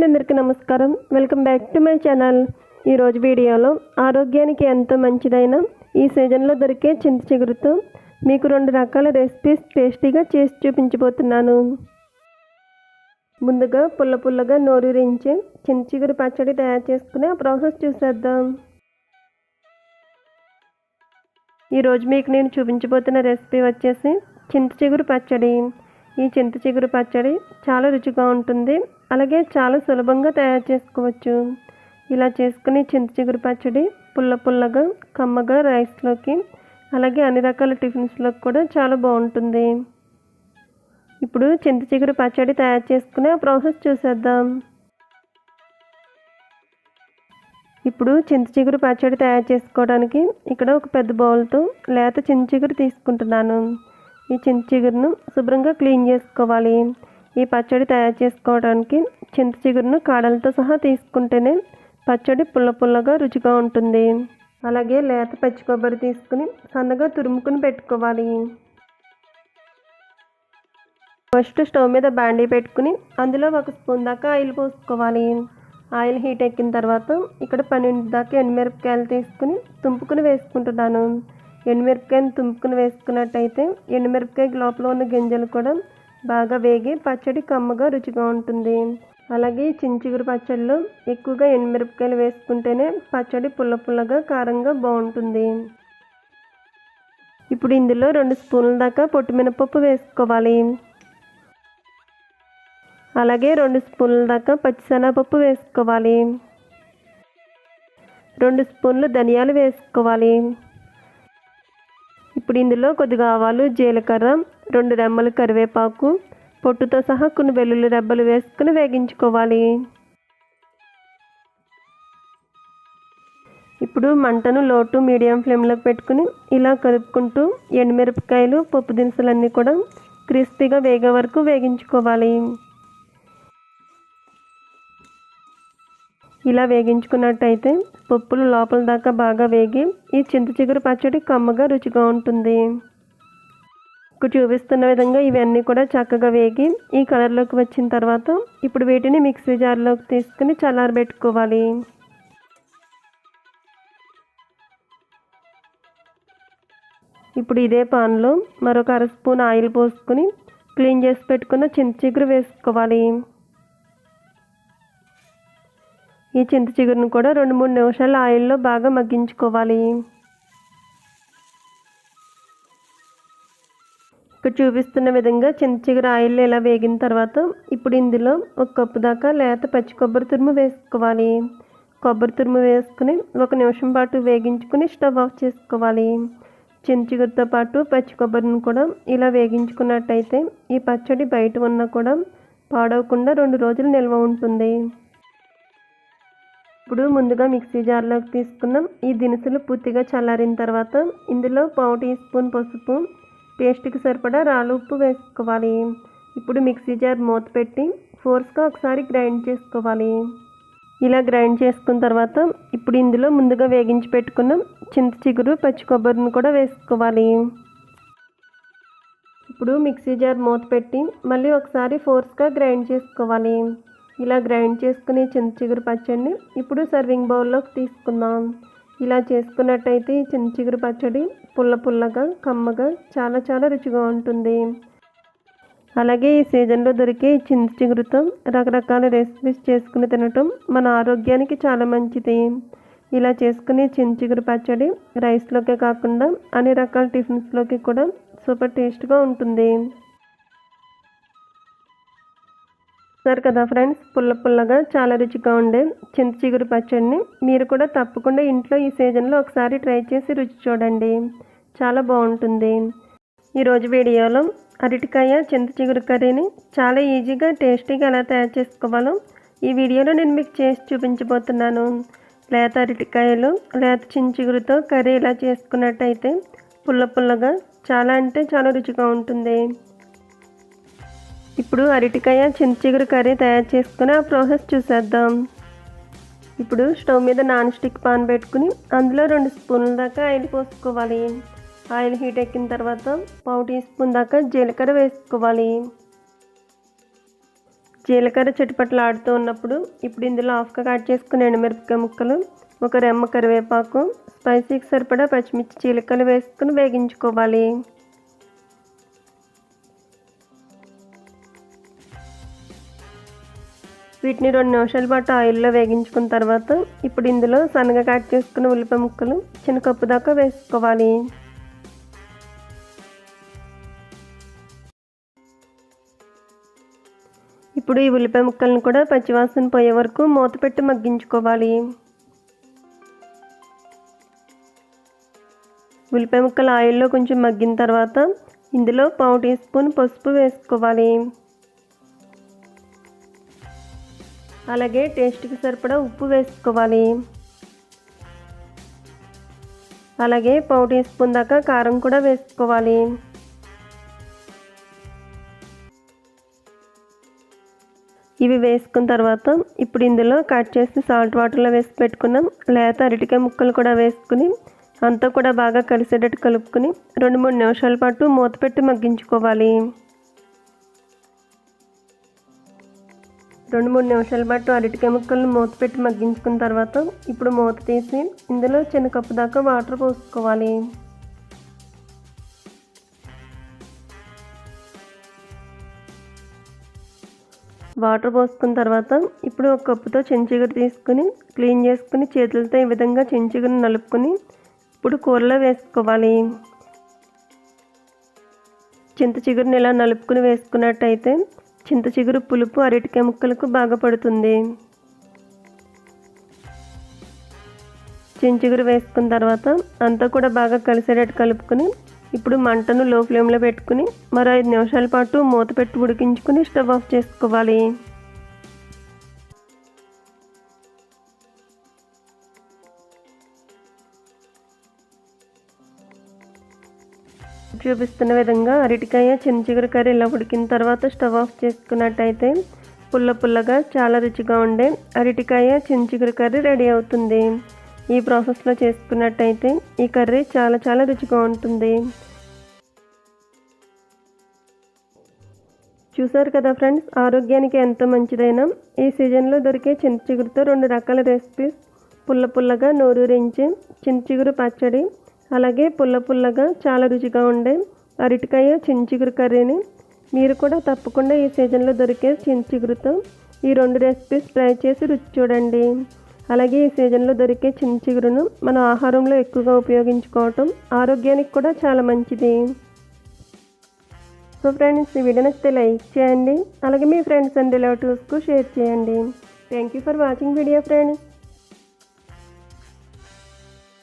అండి అందరికీ నమస్కారం welcome back to my channel ఈరోజు వీడియోలో ఆరోగ్యానికి ఎంతో మంచిదైన ఈ సీజన్లో దొరికే చింత చిగురుతో మీకు రెండు రకాల రెసిపీస్ టేస్టీగా చేసి చూపించబోతున్నాను. ముందుగా పుల్ల పుల్లగా నోరూరించే చింత చిగురు పచ్చడి తయారు చేసుకునే ఆ ప్రాసెస్ చూసేద్దాం. ఈరోజు మీకు నేను చూపించబోతున్న రెసిపీ వచ్చేసి చింత చిగురు పచ్చడి. ఈ చింత చిగురు పచ్చడి చాలా రుచిగా ఉంటుంది. అలాగే చాలా సులభంగా తయారు చేసుకోవచ్చు. ఇలా చేసుకుని చింత చిగురు పచ్చడి పుల్ల పుల్లగా కమ్మగా రైస్లోకి అలాగే అన్ని రకాల టిఫిన్స్లోకి కూడా చాలా బాగుంటుంది. ఇప్పుడు చింత చిగురు పచ్చడి తయారు చేసుకునే ఆ ప్రాసెస్ చూసేద్దాం. ఇప్పుడు చింత చిగురు పచ్చడి తయారు చేసుకోవడానికి ఇక్కడ ఒక పెద్ద బౌల్తో లేత చింత చిగురు తీసుకుంటున్నాను. ఈ చింత చిగురును శుభ్రంగా క్లీన్ చేసుకోవాలి. ఈ పచ్చడి తయారు చేసుకోవడానికి చింత చిగురును కాడలతో సహా తీసుకుంటేనే పచ్చడి పుల్ల పుల్లగా రుచిగా ఉంటుంది. అలాగే లేత పచ్చి కొబ్బరి తీసుకుని సన్నగా తురుముకుని పెట్టుకోవాలి. ఫస్ట్ స్టవ్ మీద బాండీ పెట్టుకుని అందులో ఒక స్పూన్ దాకా ఆయిల్ పోసుకోవాలి. ఆయిల్ హీట్ ఎక్కిన తర్వాత ఇక్కడ పన్నెండు దాకా ఎండుమిరపకాయలు తీసుకుని తుంపుకుని వేసుకుంటున్నాను. ఎండుమిరపకాయని తుంపుకుని వేసుకున్నట్టయితే ఎండుమిరపకాయ లోపల ఉన్న గింజలు కూడా బాగా వేగి పచ్చడి కమ్మగా రుచిగా ఉంటుంది. అలాగే చించిగురు పచ్చడిలో ఎక్కువగా ఎండుమిరపకాయలు వేసుకుంటేనే పచ్చడి పుల్ల పుల్లగా కారంగా బాగుంటుంది. ఇప్పుడు ఇందులో రెండు స్పూన్ల దాకా పొట్టు మినపప్పు వేసుకోవాలి. అలాగే రెండు స్పూన్ల దాకా పచ్చిశనగపప్పు వేసుకోవాలి. రెండు స్పూన్లు ధనియాలు వేసుకోవాలి. ఇప్పుడు ఇందులో కొద్దిగా ఆవాలు జీలకర్ర రెండు రెమ్మలు కరివేపాకు పొట్టుతో సహా కొన్ని వెల్లుల్లి రెబ్బలు వేసుకుని వేగించుకోవాలి. ఇప్పుడు మంటను లోటు మీడియం ఫ్లేమ్లోకి పెట్టుకుని ఇలా కలుపుకుంటూ ఎండుమిరపకాయలు పప్పు దినుసులన్నీ కూడా క్రిస్పీగా వేగే వరకు వేగించుకోవాలి. ఇలా వేగించుకున్నట్టయితే పప్పులు లోపల దాకా బాగా వేగి ఈ చింత చిగురు పచ్చడి కమ్మగా రుచిగా ఉంటుంది. ఇక్కడ చూపిస్తున్న విధంగా ఇవన్నీ కూడా చక్కగా వేగి ఈ కలర్లోకి వచ్చిన తర్వాత ఇప్పుడు వీటిని మిక్సీ జార్లోకి తీసుకుని చల్లారబెట్టుకోవాలి ఇప్పుడు ఇదే పాన్లో మరొక అర స్పూన్ ఆయిల్ పోసుకొని క్లీన్ చేసి పెట్టుకున్న చింత చిగురు వేసుకోవాలి. ఈ చింత చిగురును కూడా రెండు మూడు నిమిషాలు ఆయిల్లో బాగా మగ్గించుకోవాలి. ఇక్కడ చూపిస్తున్న విధంగా చింత చిగురు ఆయిల్లో ఇలా వేగిన తర్వాత ఇప్పుడు ఇందులో ఒక కప్పు దాకా లేత పచ్చి కొబ్బరి తురుము వేసుకోవాలి. కొబ్బరి తురుము వేసుకుని ఒక నిమిషం పాటు వేగించుకుని స్టవ్ ఆఫ్ చేసుకోవాలి. చింత చిగురుతో పాటు పచ్చి కొబ్బరిని కూడా ఇలా వేగించుకున్నట్టయితే ఈ పచ్చడి బయట ఉన్నా కూడా పాడవకుండా రెండు రోజులు నిల్వ ఉంటుంది. ఇప్పుడు ముందుగా మిక్సీ జార్లోకి తీసుకున్నాం. ఈ దినుసులు పూర్తిగా చల్లారిన తర్వాత ఇందులో పావు టీ స్పూన్ పసుపు టేస్ట్కి సరిపడా రాళ్ళు ఉప్పు వేసుకోవాలి. ఇప్పుడు మిక్సీ జార్ మూత పెట్టి ఫోర్స్గా ఒకసారి గ్రైండ్ చేసుకోవాలి. ఇలా గ్రైండ్ చేసుకున్న తర్వాత ఇప్పుడు ఇందులో ముందుగా వేగించి పెట్టుకున్న. చింత చిగురు పచ్చి కొబ్బరిని కూడా వేసుకోవాలి. ఇప్పుడు మిక్సీ జార్ మూత పెట్టి మళ్ళీ ఒకసారి ఫోర్స్గా గ్రైండ్ చేసుకోవాలి. ఇలా గ్రైండ్ చేసుకుని చిన్న చిగురు పచ్చడిని ఇప్పుడు సర్వింగ్ బౌల్లోకి తీసుకుందాం. ఇలా చేసుకున్నట్టయితే చిన్న చిగురు పచ్చడి పుల్ల పుల్లగా కమ్మగా చాలా చాలా రుచిగా ఉంటుంది. అలాగే ఈ సీజన్లో దొరికే చిన్న చిగురుతో రకరకాల రెసిపీస్ చేసుకుని తినటం మన ఆరోగ్యానికి చాలా మంచిది. ఇలా చేసుకునే చిన్న చిగురు పచ్చడి రైస్లోకే కాకుండా అన్ని రకాల టిఫిన్స్లోకి కూడా సూపర్ టేస్ట్గా ఉంటుంది. సరే కదా ఫ్రెండ్స్? పుల్ల పుల్లగా చాలా రుచిగా ఉండే చింత చిగురు పచ్చడిని మీరు కూడా తప్పకుండా ఇంట్లో ఈ సీజన్లో ఒకసారి ట్రై చేసి రుచి చూడండి. చాలా బాగుంటుంది. ఈరోజు వీడియోలో అరటికాయ చింత చిగురు కర్రీని చాలా ఈజీగా టేస్టీగా ఎలా తయారు చేసుకోవాలో ఈ వీడియోలో నేను మీకు చేసి చూపించబోతున్నాను. లేత అరటికాయలు లేత చించిగురుతో కర్రీ ఇలా చేసుకున్నట్టయితే పుల్ల పుల్లగా చాలా అంటే చాలా రుచిగా ఉంటుంది. ఇప్పుడు అరటికాయ చింత చిగురు కర్రీ తయారు చేసుకుని ఆ ప్రాసెస్ చూసేద్దాం. ఇప్పుడు స్టవ్ మీద నాన్ స్టిక్ పాన్ పెట్టుకుని అందులో రెండు స్పూన్ల దాకా ఆయిల్ పోసుకోవాలి. ఆయిల్ హీట్ ఎక్కిన తర్వాత పావు టీ స్పూన్ దాకా జీలకర్ర వేసుకోవాలి. జీలకర్ర చిటపట్లు ఆడుతూ ఉన్నప్పుడు ఇప్పుడు ఇందులో హాఫ్గా కట్ చేసుకుని ఎండుమిరపకాయ ముక్కలు ఒక రెమ్మ కరివేపాకు స్పైసీకి సరిపడా పచ్చిమిర్చి చీలకలు వేసుకుని వేగించుకోవాలి. వీటిని రెండు నిమిషాల పాటు ఆయిల్లో వేగించుకున్న తర్వాత ఇప్పుడు ఇందులో సన్నగా కట్ చేసుకున్న ఉల్లిపాయ ముక్కలు చిన్న కప్పు దాకా వేసుకోవాలి. ఇప్పుడు ఈ ఉల్లిపాయ ముక్కలను కూడా పచ్చివాసన పోయే వరకు మూత పెట్టి మగ్గించుకోవాలి. ఉల్లిపాయ ముక్కలు ఆయిల్లో కొంచెం మగ్గిన తర్వాత ఇందులో పావు టీ స్పూన్ పసుపు వేసుకోవాలి. అలాగే టేస్ట్కి సరిపడా ఉప్పు వేసుకోవాలి. అలాగే పావు టీ స్పూన్ దాకా కారం కూడా వేసుకోవాలి. ఇవి వేసుకున్న తర్వాత ఇప్పుడు ఇందులో కట్ చేసి సాల్ట్ వాటర్లో వేసి పెట్టుకున్నాం. లేత అరటికాయ ముక్కలు కూడా వేసుకుని అంతా కూడా బాగా కలిసేటట్టు కలుపుకొని రెండు మూడు నిమిషాల పాటు మూత పెట్టి మగ్గించుకోవాలి. రెండు మూడు నిమిషాల పాటు అరటికాయ ముక్కలను మూత పెట్టి మగ్గించుకున్న తర్వాత ఇప్పుడు మూత తీసి ఇందులో చిన్న కప్పు దాకా వాటర్ పోసుకోవాలి. వాటర్ పోసుకున్న తర్వాత ఇప్పుడు ఒక కప్పుతో చెంచిగురు తీసుకుని క్లీన్ చేసుకుని చేతులతో ఈ విధంగా చెంచిగురు నలుపుకొని ఇప్పుడు కూరలో వేసుకోవాలి. చింత చిగురుని ఇలా నలుపుకుని వేసుకున్నట్టయితే చింత చిగురు పులుపు అరటికాయ ముక్కలకు బాగా పడుతుంది. చించిగురు వేసుకున్న తర్వాత అంతా కూడా బాగా కలిసేటట్టు కలుపుకొని ఇప్పుడు మంటను లో ఫ్లేమ్లో పెట్టుకుని మరో ఐదు నిమిషాల పాటు మూత పెట్టి ఉడికించుకుని స్టవ్ ఆఫ్ చేసుకోవాలి. చూపిస్తున్న విధంగా అరటికాయ చిన్నచిగురు కర్రీ ఇలా ఉడికిన తర్వాత స్టవ్ ఆఫ్ చేసుకున్నట్టయితే పుల్ల పుల్లగా చాలా రుచిగా ఉండే అరటికాయ చిన్నచిగురు కర్రీ రెడీ అవుతుంది. ఈ ప్రాసెస్లో చేసుకున్నట్టయితే ఈ కర్రీ చాలా చాలా రుచిగా ఉంటుంది. చూసారు కదా ఫ్రెండ్స్ ఆరోగ్యానికి ఎంతో మంచిదైన ఈ సీజన్లో దొరికే చిన్న చిగురుతో రెండు రకాల రెసిపీస్ పుల్ల పుల్లగా నోరూరించే చింత చిగురు పచ్చడి అలాగే పుల్ల పుల్లగా చాలా రుచిగా ఉండే అరటికాయ చించిగురు కర్రీని మీరు కూడా తప్పకుండా ఈ సీజన్లో దొరికే చించిగురుతో ఈ రెండు రెసిపీస్ ట్రై చేసి రుచి చూడండి. అలాగే ఈ సీజన్లో దొరికే చించిగురును మన ఆహారంలో ఎక్కువగా ఉపయోగించుకోవటం ఆరోగ్యానికి కూడా చాలా మంచిది. సో ఫ్రెండ్స్ ఈ వీడియో నచ్చితే లైక్ చేయండి. అలాగే మీ ఫ్రెండ్స్ అండ్ రిలేటివ్స్కు షేర్ చేయండి. Thank you for watching video friends